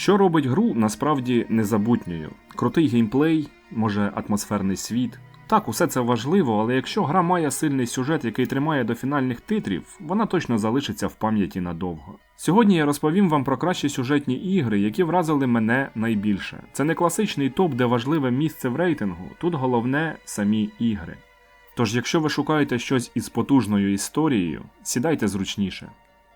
Що робить гру насправді незабутньою? Крутий геймплей, може атмосферний світ. Так, усе це важливо, але якщо гра має сильний сюжет, який тримає до фінальних титрів, вона точно залишиться в пам'яті надовго. Сьогодні я розповім вам про кращі сюжетні ігри, які вразили мене найбільше. Це не класичний топ, де важливе місце в рейтингу, тут головне самі ігри. Тож, якщо ви шукаєте щось із потужною історією, сідайте зручніше.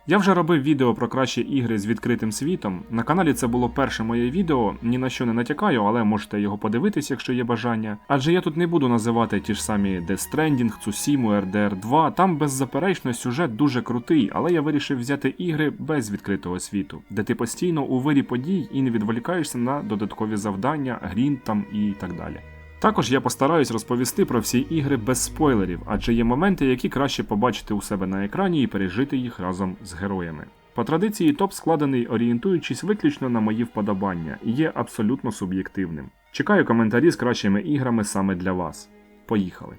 Я вже робив відео про кращі ігри з відкритим світом. На каналі це було перше моє відео, ні на що не натякаю, але можете його подивитись, якщо є бажання. Адже я тут не буду називати ті ж самі Death Stranding, Tsushima, RDR 2. Там беззаперечно сюжет дуже крутий, але я вирішив взяти ігри без відкритого світу, де ти постійно у вирі подій і не відволікаєшся на додаткові завдання, грінт там і так далі. Також я постараюсь розповісти про всі ігри без спойлерів, адже є моменти, які краще побачити у себе на екрані і пережити їх разом з героями. По традиції топ складений орієнтуючись виключно на мої вподобання і є абсолютно суб'єктивним. Чекаю коментарі з кращими іграми саме для вас. Поїхали.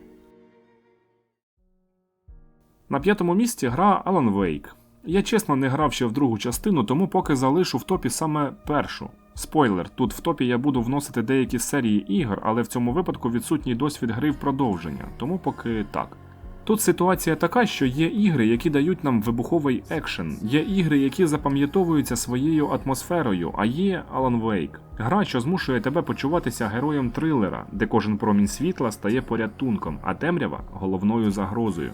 На п'ятому місці гра Alan Wake. Я чесно не грав ще в другу частину, тому поки залишу в топі саме першу. Спойлер, тут в топі я буду вносити деякі серії ігор, але в цьому випадку відсутній досвід гри в продовження, тому поки так. Тут ситуація така, що є ігри, які дають нам вибуховий екшен, є ігри, які запам'ятовуються своєю атмосферою, а є Alan Wake. Гра, що змушує тебе почуватися героєм трилера, де кожен промінь світла стає порятунком, а темрява головною загрозою.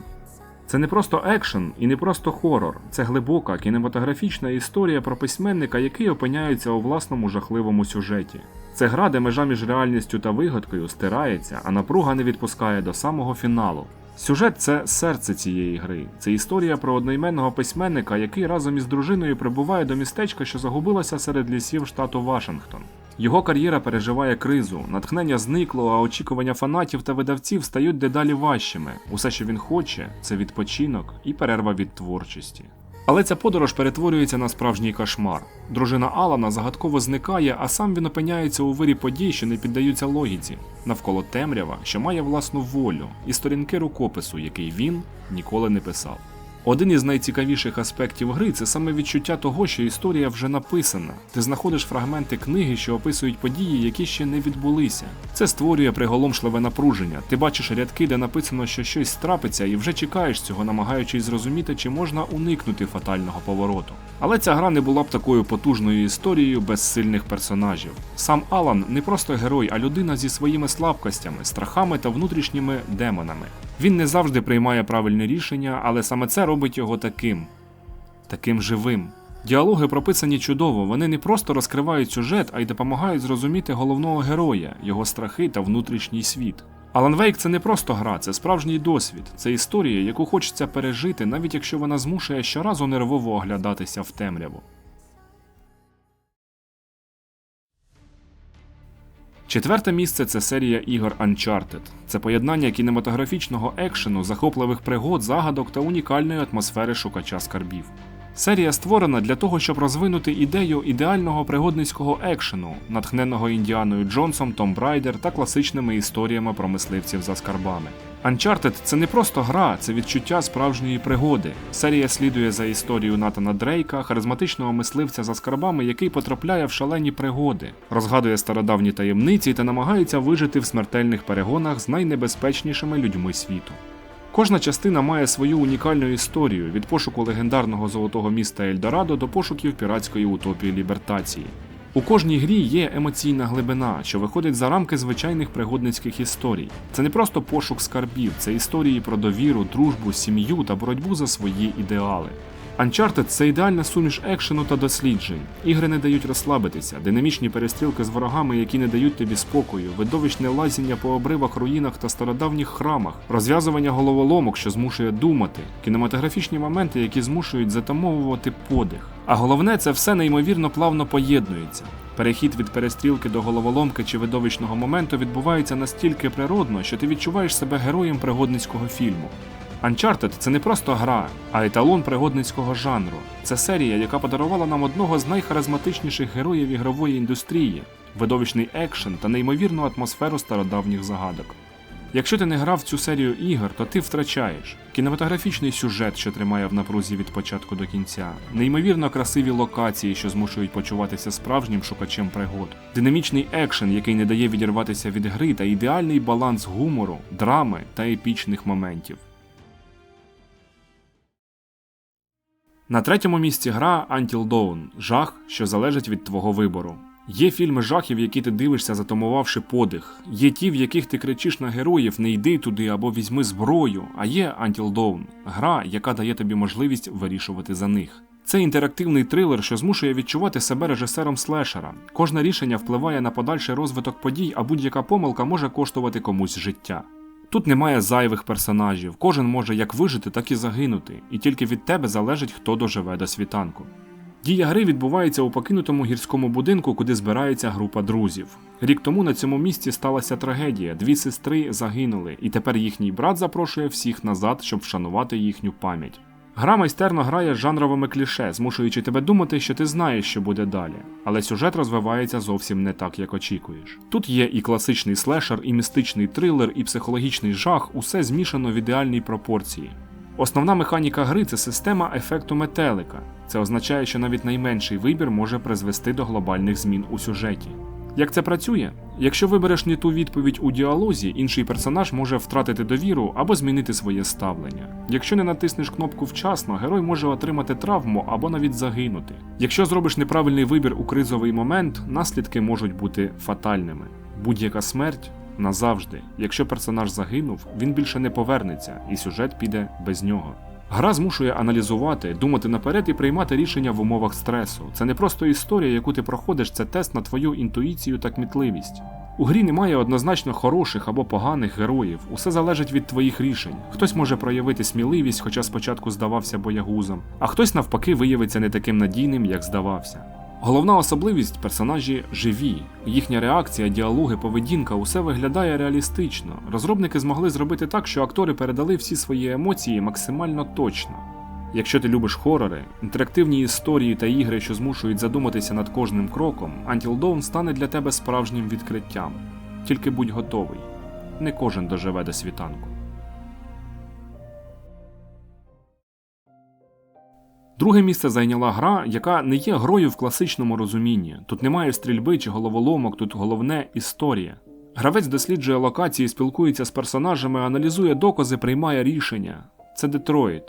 Це не просто екшен і не просто хорор, це глибока кінематографічна історія про письменника, який опиняється у власному жахливому сюжеті. Це гра, де межа між реальністю та вигадкою стирається, а напруга не відпускає до самого фіналу. Сюжет це серце цієї гри. Це історія про одноіменного письменника, який разом із дружиною прибуває до містечка, що загубилося серед лісів штату Вашингтон. Його кар'єра переживає кризу, натхнення зникло, а очікування фанатів та видавців стають дедалі важчими. Усе, що він хоче, це відпочинок і перерва від творчості. Але ця подорож перетворюється на справжній кошмар. Дружина Алана загадково зникає, а сам він опиняється у вирі подій, що не піддаються логіці, навколо темрява, що має власну волю, і сторінки рукопису, який він ніколи не писав. Один із найцікавіших аспектів гри це саме відчуття того, що історія вже написана. Ти знаходиш фрагменти книги, що описують події, які ще не відбулися. Це створює приголомшливе напруження. Ти бачиш рядки, де написано, що щось трапиться, і вже чекаєш цього, намагаючись зрозуміти, чи можна уникнути фатального повороту. Але ця гра не була б такою потужною історією без сильних персонажів. Сам Алан не просто герой, а людина зі своїми слабкостями, страхами та внутрішніми демонами. Він не завжди приймає правильне рішення, але саме це робить його таким, таким живим. Діалоги прописані чудово, вони не просто розкривають сюжет, а й допомагають зрозуміти головного героя, його страхи та внутрішній світ. Alan Wake – це не просто гра, це справжній досвід, це історія, яку хочеться пережити, навіть якщо вона змушує щоразу нервово оглядатися в темряву. Четверте місце це серія ігор Uncharted. Це поєднання кінематографічного екшену, захопливих пригод, загадок та унікальної атмосфери шукача скарбів. Серія створена для того, щоб розвинути ідею ідеального пригодницького екшену, натхненого Індіаною Джонсом, Том Брайдер та класичними історіями про мисливців за скарбами. Uncharted – це не просто гра, це відчуття справжньої пригоди. Серія слідує за історією Натана Дрейка, харизматичного мисливця за скарбами, який потрапляє в шалені пригоди, розгадує стародавні таємниці та намагається вижити в смертельних перегонах з найнебезпечнішими людьми світу. Кожна частина має свою унікальну історію від пошуку легендарного золотого міста Ельдорадо до пошуків піратської утопії лібертації. У кожній грі є емоційна глибина, що виходить за рамки звичайних пригодницьких історій. Це не просто пошук скарбів, це історії про довіру, дружбу, сім'ю та боротьбу за свої ідеали. Uncharted – це ідеальна суміш екшену та досліджень. Ігри не дають розслабитися, динамічні перестрілки з ворогами, які не дають тобі спокою, видовищне лазіння по обривах, руїнах та стародавніх храмах, розв'язування головоломок, що змушує думати, кінематографічні моменти, які змушують затамовувати подих. А головне, це все неймовірно плавно поєднується. Перехід від перестрілки до головоломки чи видовищного моменту відбувається настільки природно, що ти відчуваєш себе героєм пригодницького фільму. Uncharted – це не просто гра, а еталон пригодницького жанру. Це серія, яка подарувала нам одного з найхаризматичніших героїв ігрової індустрії, видовищний екшен та неймовірну атмосферу стародавніх загадок. Якщо ти не грав цю серію ігор, то ти втрачаєш кінематографічний сюжет, що тримає в напрузі від початку до кінця, неймовірно красиві локації, що змушують почуватися справжнім шукачем пригод, динамічний екшен, який не дає відірватися від гри, та ідеальний баланс гумору, драми та епічних моментів. На третьому місці гра Until Dawn – жах, що залежить від твого вибору. Є фільми жахів, які ти дивишся, затамувавши подих. Є ті, в яких ти кричиш на героїв не йди туди або візьми зброю. А є Until Dawn – гра, яка дає тобі можливість вирішувати за них. Це інтерактивний трилер, що змушує відчувати себе режисером слешера. Кожне рішення впливає на подальший розвиток подій, а будь-яка помилка може коштувати комусь життя. Тут немає зайвих персонажів, кожен може як вижити, так і загинути, і тільки від тебе залежить, хто доживе до світанку. Дія гри відбувається у покинутому гірському будинку, куди збирається група друзів. Рік тому на цьому місці сталася трагедія: дві сестри загинули, і тепер їхній брат запрошує всіх назад, щоб вшанувати їхню пам'ять. Гра майстерно грає з жанровими кліше, змушуючи тебе думати, що ти знаєш, що буде далі, але сюжет розвивається зовсім не так, як очікуєш. Тут є і класичний слешер, і містичний трилер, і психологічний жах, усе змішано в ідеальній пропорції. Основна механіка гри це система ефекту метелика. Це означає, що навіть найменший вибір може призвести до глобальних змін у сюжеті. Як це працює? Якщо вибереш не ту відповідь у діалозі, інший персонаж може втратити довіру або змінити своє ставлення. Якщо не натиснеш кнопку вчасно, герой може отримати травму або навіть загинути. Якщо зробиш неправильний вибір у кризовий момент, наслідки можуть бути фатальними. Будь-яка смерть назавжди. Якщо персонаж загинув, він більше не повернеться, і сюжет піде без нього. Гра змушує аналізувати, думати наперед і приймати рішення в умовах стресу. Це не просто історія, яку ти проходиш, це тест на твою інтуїцію та кмітливість. У грі немає однозначно хороших або поганих героїв, усе залежить від твоїх рішень. Хтось може проявити сміливість, хоча спочатку здавався боягузом, а хтось навпаки виявиться не таким надійним, як здавався. Головна особливість персонажі живі. Їхня реакція, діалоги, поведінка усе виглядає реалістично. Розробники змогли зробити так, що актори передали всі свої емоції максимально точно. Якщо ти любиш хорори, інтерактивні історії та ігри, що змушують задуматися над кожним кроком, Until Dawn стане для тебе справжнім відкриттям. Тільки будь готовий. Не кожен доживе до світанку. Друге місце зайняла гра, яка не є грою в класичному розумінні. Тут немає стрільби чи головоломок, тут головне історія. Гравець досліджує локації, спілкується з персонажами, аналізує докази, приймає рішення. Це Детройт.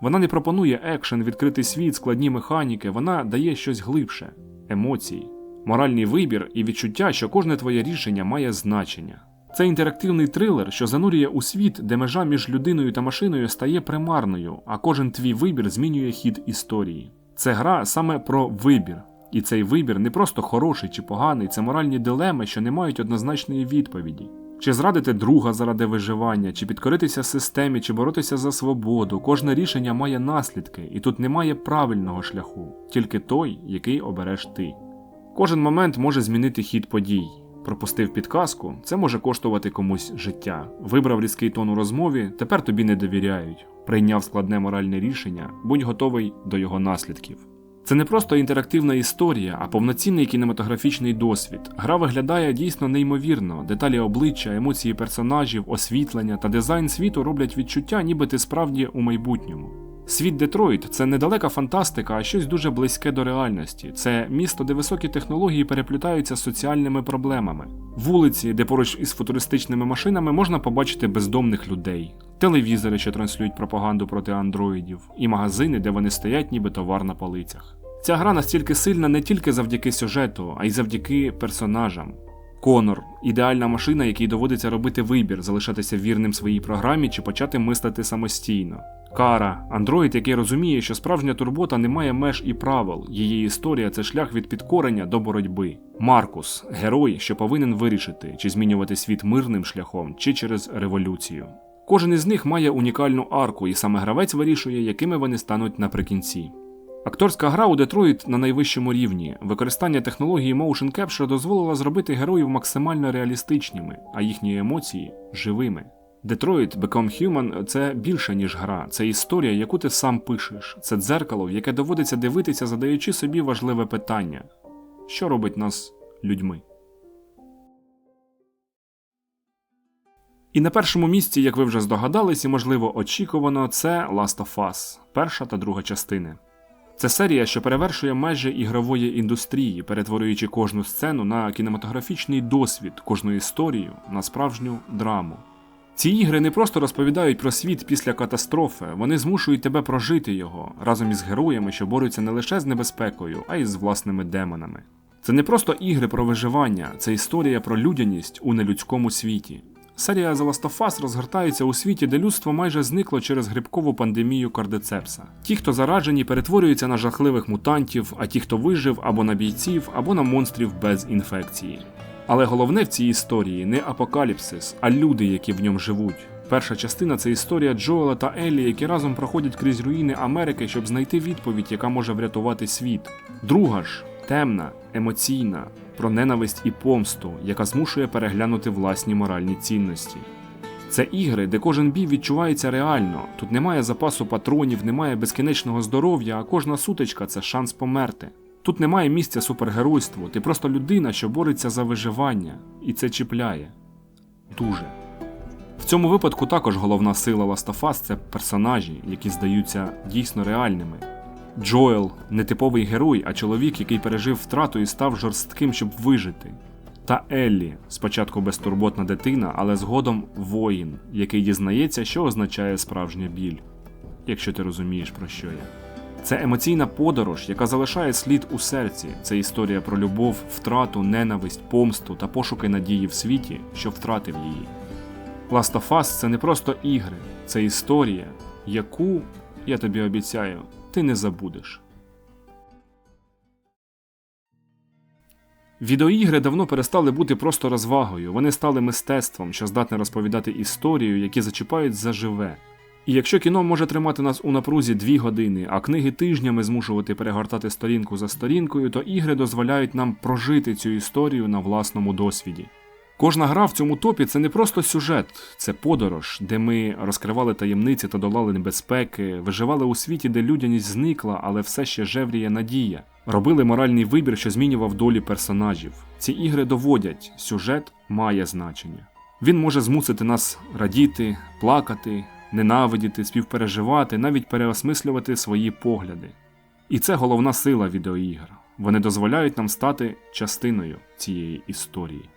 Вона не пропонує екшен, відкритий світ, складні механіки, вона дає щось глибше емоції, моральний вибір і відчуття, що кожне твоє рішення має значення. Це інтерактивний трилер, що занурює у світ, де межа між людиною та машиною стає примарною, а кожен твій вибір змінює хід історії. Це гра саме про вибір. І цей вибір не просто хороший чи поганий, це моральні дилеми, що не мають однозначної відповіді. Чи зрадити друга заради виживання, чи підкоритися системі, чи боротися за свободу, кожне рішення має наслідки, і тут немає правильного шляху, тільки той, який обереш ти. Кожен момент може змінити хід подій. Пропустив підказку, це може коштувати комусь життя. Вибрав різкий тон у розмові, тепер тобі не довіряють. Прийняв складне моральне рішення, будь готовий до його наслідків. Це не просто інтерактивна історія, а повноцінний кінематографічний досвід. Гра виглядає дійсно неймовірно. Деталі обличчя, емоції персонажів, освітлення та дизайн світу роблять відчуття, ніби ти справді у майбутньому. Світ Детройт це недалека фантастика, а щось дуже близьке до реальності. Це місто, де високі технології переплітаються з соціальними проблемами. Вулиці, де поруч із футуристичними машинами можна побачити бездомних людей, телевізори, що транслюють пропаганду проти андроїдів, і магазини, де вони стоять, ніби товар на полицях. Ця гра настільки сильна не тільки завдяки сюжету, а й завдяки персонажам. Конор ідеальна машина, якій доводиться робити вибір, залишатися вірним своїй програмі чи почати мислити самостійно. Кара, андроїд, який розуміє, що справжня турбота не має меж і правил, її історія це шлях від підкорення до боротьби. Маркус герой, що повинен вирішити, чи змінювати світ мирним шляхом, чи через революцію. Кожен із них має унікальну арку, і саме гравець вирішує, якими вони стануть наприкінці. Акторська гра у Детройт на найвищому рівні. Використання технології Motion Capture дозволило зробити героїв максимально реалістичними, а їхні емоції живими. Detroit Become Human – це більше, ніж гра, це історія, яку ти сам пишеш, це дзеркало, в яке доводиться дивитися, задаючи собі важливе питання: що робить нас людьми? І на першому місці, як ви вже здогадались, і можливо очікувано, це Last of Us, перша та друга частини. Це серія, що перевершує межі ігрової індустрії, перетворюючи кожну сцену на кінематографічний досвід, кожну історію на справжню драму. Ці ігри не просто розповідають про світ після катастрофи, вони змушують тебе прожити його разом із героями, що борються не лише з небезпекою, а й з власними демонами. Це не просто ігри про виживання, це історія про людяність у нелюдському світі. Серія The Last of Us розгортається у світі, де людство майже зникло через грибкову пандемію кардецепса. Ті, хто заражені, перетворюються на жахливих мутантів, а ті, хто вижив, або на бійців, або на монстрів без інфекції. Але головне в цій історії не апокаліпсис, а люди, які в ньому живуть. Перша частина це історія Джоела та Еллі, які разом проходять крізь руїни Америки, щоб знайти відповідь, яка може врятувати світ. Друга ж темна, емоційна, про ненависть і помсту, яка змушує переглянути власні моральні цінності. Це ігри, де кожен бій відчувається реально. Тут немає запасу патронів, немає безкінечного здоров'я, а кожна сутичка це шанс померти. Тут немає місця супергеройству, ти просто людина, що бореться за виживання, і це чіпляє. Дуже. В цьому випадку також головна сила of – це персонажі, які здаються дійсно реальними. Джоел не типовий герой, а чоловік, який пережив втрату і став жорстким, щоб вижити. Та Еллі, спочатку безтурботна дитина, але згодом воїн, який дізнається, що означає справжня біль, якщо ти розумієш, про що я. Це емоційна подорож, яка залишає слід у серці. Це історія про любов, втрату, ненависть, помсту та пошуки надії в світі, що втратив її. Last of Us – це не просто ігри, це історія, яку, я тобі обіцяю, ти не забудеш. Відеоігри давно перестали бути просто розвагою, вони стали мистецтвом, що здатне розповідати історію, які зачіпають заживе. І якщо кіно може тримати нас у напрузі дві години, а книги тижнями змушувати перегортати сторінку за сторінкою, то ігри дозволяють нам прожити цю історію на власному досвіді. Кожна гра в цьому топі це не просто сюжет, це подорож, де ми розкривали таємниці та долали небезпеки, виживали у світі, де людяність зникла, але все ще жевріє надія. Робили моральний вибір, що змінював долі персонажів. Ці ігри доводять, сюжет має значення. Він може змусити нас радіти, плакати, ненавидіти, співпереживати, навіть переосмислювати свої погляди. І це головна сила відеоігр. Вони дозволяють нам стати частиною цієї історії.